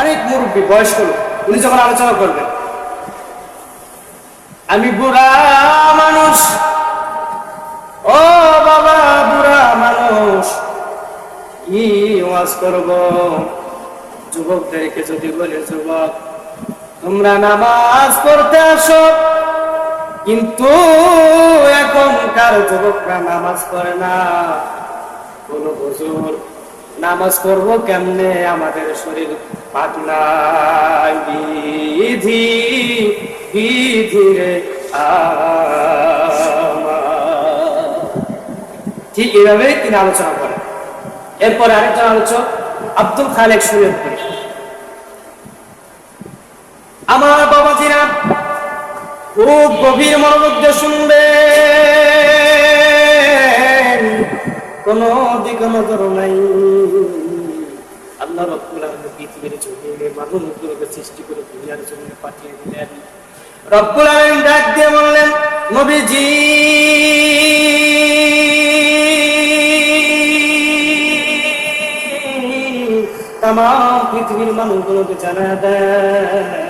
অনেক মুরব্বী, বয়স্ক উনি যখন আলোচনা করবেন, আমি বুড়া মানুষ, ও বাবা, বুড়া মানুষ, কি ওয়াজ করব? যুবকদেরকে যদি বলে, যুবক, তোমরা নামাজ পড়তে আসো, কিন্তু এখনকার যুবকরা নামাজ পড়ে না। কোন হুজুর নামাজ পড়ব কেমনে? আমাদের শরীর পাতলা। বিধি বিধি রে। ঠিক এভাবে তিনি আলোচনা করেন। এরপরে আরেকজন আলোচক, আব্দুল খালেক সুরেদপুরি আমার বাবাজিরা, খুব গভীর মনোযোগ দিয়ে শুনবেন কোন দিকে নজর নাই। আল্লাহ রব্বুল আলামিন পৃথিবীর জমিনে মানুষগুলোকে সৃষ্টি করে দুনিয়ার জমিনে পাঠিয়ে দিলেন। রব্বুল আলামিন ডাক দিয়ে বললেন, নবীজি! তাম পৃথিবীর মানুষগুলোকে জানা দুনিয়ার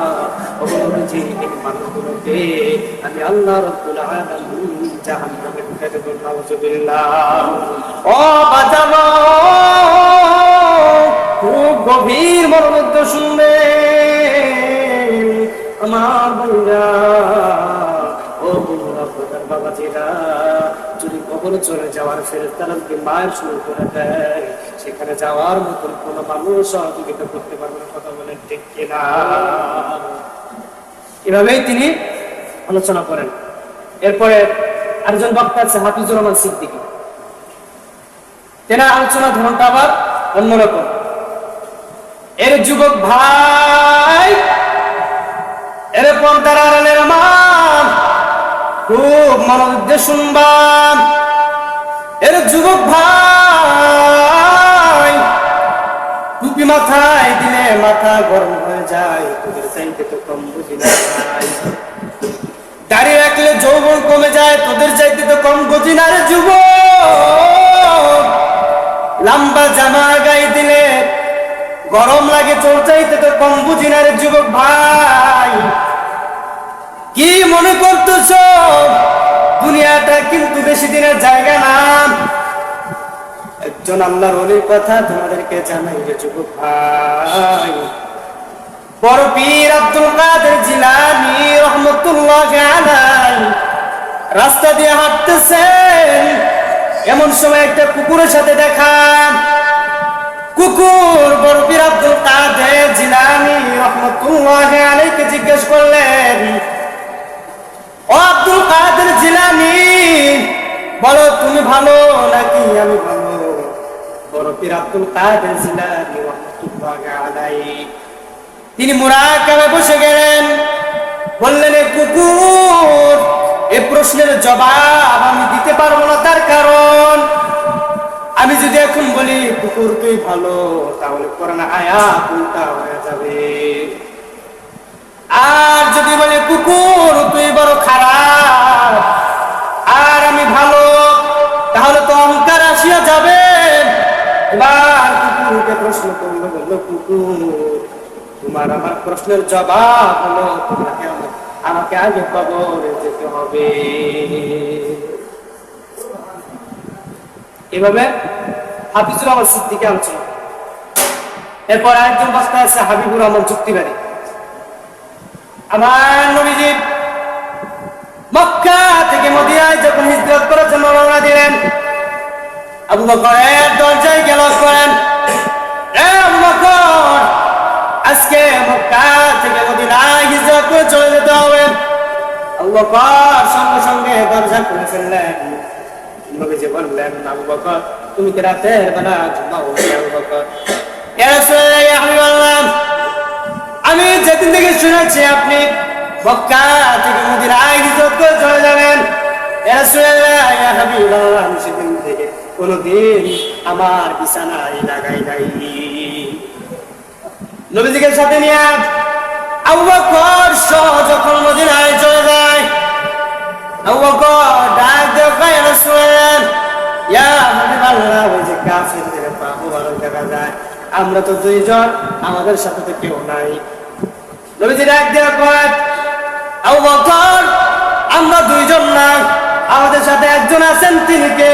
খুব গভীর মনোযোগ শুনবে। আমার বন্ধুরা, ও বন্ধুরা প্রধান বাবাজিরা, যদি কবরে চলে যাওয়ার ফেরে তারা যদি মায়ের শুরু করে দেয়, সেখানে যাওয়ার মতন কোন মানুষ সহযোগিতা করতে পারবে কথা বলেন ঠিক কিনা? এভাবেই তিনি আলোচনা করেন। এরপরে আরেকজন বক্তা আছে হাফিজুর রহমান সিদ্দিকী। তেনার আলোচনা ধরনটা আবার অন্যরকম। এর যুবক ভাই এরকম তারা আমার খুব মনোযোগ দিয়ে এর যুবক ভাই, টুপি মাথায় দিলে মাথা গরম হয়ে যায়, তোদের চাইতে তো কম বুঝি না। দাড়ি রাখলে যৌবন কমে যায়, তোদের চাইতে তো কম না রে যুবক। লম্বা জামা গায়ে দিলে গরম লাগে, তোর চাইতে তো কম বুঝি না রে যুবক ভাই। কি মনে করতেছ? দুনিয়াটা কিন্তু বেশি দিনের জায়গা না। একজন আল্লাহর অলির কথা তোমাদেরকে জানাই রে যুবক ভাই। বড় পীর আব্দুল কাদের জিলানি রহমতুল্লাহ আলাই রাস্তা দিয়ে হাঁটতেছেন। এমন সময় একটা কুকুরের সাথে দেখা। কুকুর বড় পীর আব্দুল কাদের জিলানি রহমতুল্লাহ আলাইকে জিজ্ঞেস করলেন, ও আব্দুল কাদের জিলানি, বলো তুমি ভালো নাকি আমি ভালো? বড় আব্দুল কাদের জিলানি রহমতুল্লাহ আলাইহি। তিনি মুরাকাবে বসে গেলেন। বললেন কুকুর, এ প্রশ্নের জবাব আমি দিতে পারব না তার কারণ। আমি যদি এখন বলি কুকুর, তুই ভালো, তাহলে কোরআন আয়াত উল্টা হয়ে যাবে। আর যদি বলি, কুকুর, তুই বড় খারাপ প্রশ্ন করল, বলল, কুকুর, তোমার আমার প্রশ্নের জবাব হলো, তোমাকে আমাকে আগে কবরে যেতে হবে। এভাবে হাফিজুর রহমান সিদ্দিকে আলোচনা এরপর আরেকজন বস্তা আছে, হাবিবুর রহমান চুক্তিবাড়ি আমার নবীজি মক্কা থেকে মদিনায় যখন হিজরত করার জন্য রওনা দিলেন, আবু বকরের দরজায় গেল করেন। বকর সঙ্গে সঙ্গে দরজা খুলে ফেললেন। বললেন, আবু বকর, তুমি কি রাতের বেলা ঘুমাও আবু বকর? আমি যেদিন থেকে শুনেছি আপনি মক্কা থেকে চলে যাবেন। সেদিন থেকে কোনোদিন আমার বিছানায় লাগাই নাই। নবীজিকে সাথে নিয়ে আবু বকর সহ যখন মদিনায় আমরা তো দুইজন, আমাদের সাথে তো কেউ নাই। আমরা দুইজন না, আমাদের সাথে একজন আছেন, তিনি কে?